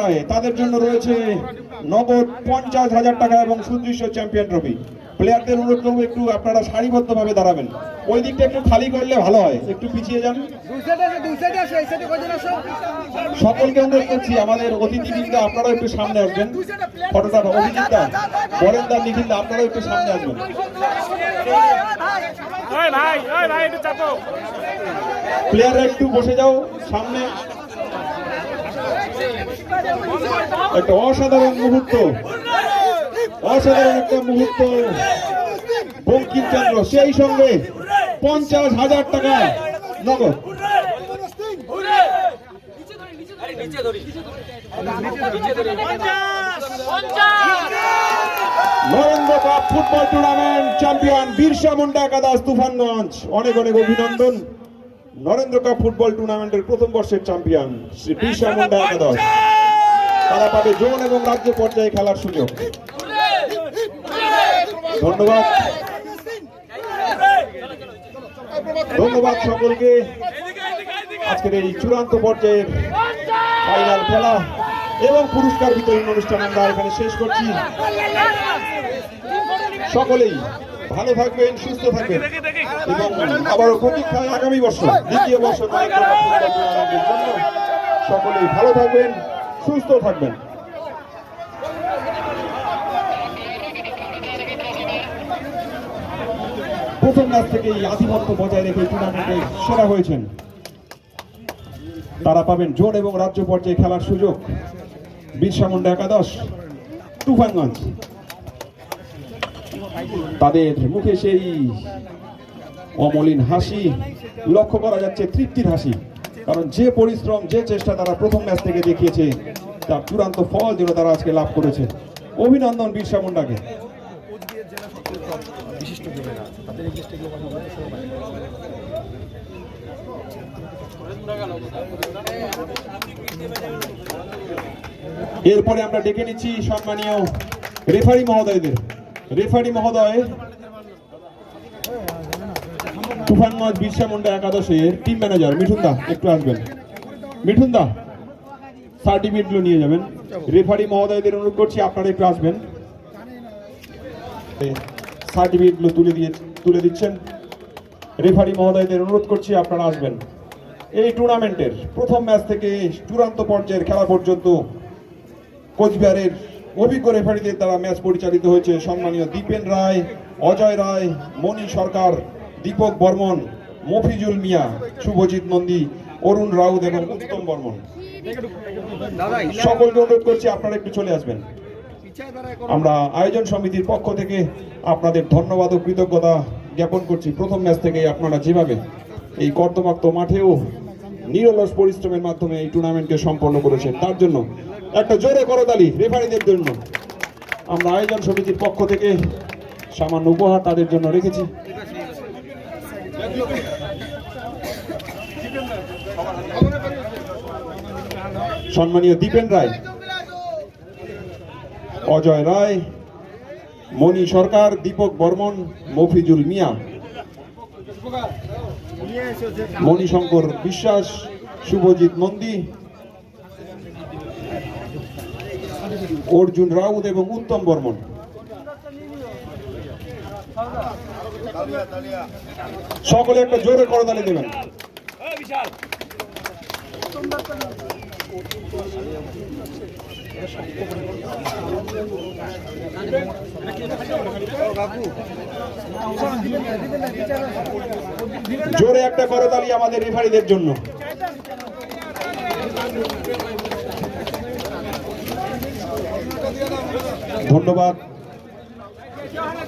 রায় তাদের জন্য রয়েছে নগদ পঞ্চাশ হাজার টাকা এবং সুদৃশ্য চ্যাম্পিয়ন ট্রফি। প্লেয়ারদের অনুরোধ করব একটু আপনারা সারিবদ্ধভাবে দাঁড়াবেন। ওই দিকটা একটু খালি করলে ভালো হয়। একটু পিছিয়ে যান। সকলকে অনুরোধ করছি আমাদের অতিথিবৃন্দা আপনারাও একটু সামনে আসবেন। ফটোটা অভিজিৎদা বরেন্দা নিখিলদা আপনারাও একটু সামনে আসবেন। প্লেয়াররা একটু বসে যাও সামনে। একটা অসাধারণ মুহূর্ত। অসাধারণ একটা মুহূর্ত। বঙ্কিমচন্দ্র সেই সঙ্গে পঞ্চাশ হাজার টাকা নগদ। Narendra cup football tournament champion Birsa Munda একাদশ তুফানগঞ্জ। অনেক অনেক অভিনন্দন। নরেন্দ্র কাপ ফুটবল টুর্নামেন্টের প্রথম বর্ষের চ্যাম্পিয়ন শ্রী বিরসা মুন্ডা একাদশ। তারা পাবে জোন এবং রাজ্য পর্যায়ে খেলার সুযোগ। ধন্যবাদ। ধন্যবাদ সকলকে। আজকের এই চূড়ান্ত পর্যায়ের ফাইনাল খেলা এবং পুরস্কার বিতরণ অনুষ্ঠান আমরা এখানে শেষ করছি। সকলেই ভালো থাকবেন, সুস্থ থাকবেন এবং আবারও প্রতীক্ষায় আগামী বছর, দ্বিতীয় বছর সকলেই ভালো থাকবেন। সুস্থ থাকবেন। প্রথম ম্যাচ থেকে এই আধিপত্য বজায় রেখে টুর্নামেন্টে সেরা হয়েছেন। তারা পাবেন জোন এবং রাজ্য পর্যায়ে খেলার সুযোগ। বিরসা মুন্ডা একাদশ, তুফানগঞ্জ। তাদের মুখে সেই অমলিন হাসি। লক্ষ্য করা যাচ্ছে তৃপ্তির হাসি। কারণ যে পরিশ্রম, যে চেষ্টা তারা প্রথম ম্যাচ থেকে দেখিয়েছে, তার চূড়ান্ত ফল যেন তারা আজকে লাভ করেছে। অভিনন্দন বিরসা মুন্ডাকে। এরপরে আমরা ডেকে নিচ্ছি সম্মানীয় রেফারি মহোদয়দের। রেফারি মহোদয় তুফানগঞ্জ বিরসা মুন্ডা একাদশের টিম ম্যানেজার মিঠুন দা, একটু আসবেন। মিঠুন দা সার্টিফিকেটগুলো নিয়ে যাবেন। রেফারি মহোদয়দের অনুরোধ করছি, আপনারা একটু আসবেন। সার্টিফিকেটগুলো তুলে দিয়ে, তুলে দিচ্ছেন। রেফারি মহোদয়দের অনুরোধ করছি, আপনারা আসবেন। এই টুর্নামেন্টের প্রথম ম্যাচ থেকে চূড়ান্ত পর্যায়ের খেলা পর্যন্ত কোচবিহারের অভিজ্ঞ রেফারিদের দ্বারা ম্যাচ পরিচালিত হয়েছে সম্মানীয় দীপেন রায়, অজয় রায় মণি সরকার দীপক বর্মন, মফিজুল মিয়া, শুভজিৎ নন্দী, অরুণ রাউত এবং উত্তম বর্মন। সকলকে অনুরোধ করছি আপনারা একটু চলে আসবেন। আমরা আয়োজন সমিতির পক্ষ থেকে আপনাদের ধন্যবাদ ও কৃতজ্ঞতা জ্ঞাপন করছি। প্রথম ম্যাচ থেকে আপনারা যেভাবে এই কর্তমাক্ত মাঠেও নিরলস পরিশ্রমের মাধ্যমে এই টুর্নামেন্টকে সম্পন্ন করেছেন, তার জন্য একটা জোরে করতালি রেফারিদের জন্য। আমরা আয়োজন সমিতির পক্ষ থেকে সামান্য উপহার তাদের জন্য রেখেছি। সম্মানীয় দীপেন রায়, অজয় রায়, মণি সরকার, দীপক বর্মন, মফিজুল মিয়া, মণিশঙ্কর বিশ্বাস, শুভজিৎ নন্দী, অর্জুন রাউত এবং উত্তম বর্মন। সকলে একটা জোরে করতালি দেবেন। জোরে একটা করতালি আমাদের রেফারিদের জন্য। ধন্যবাদ।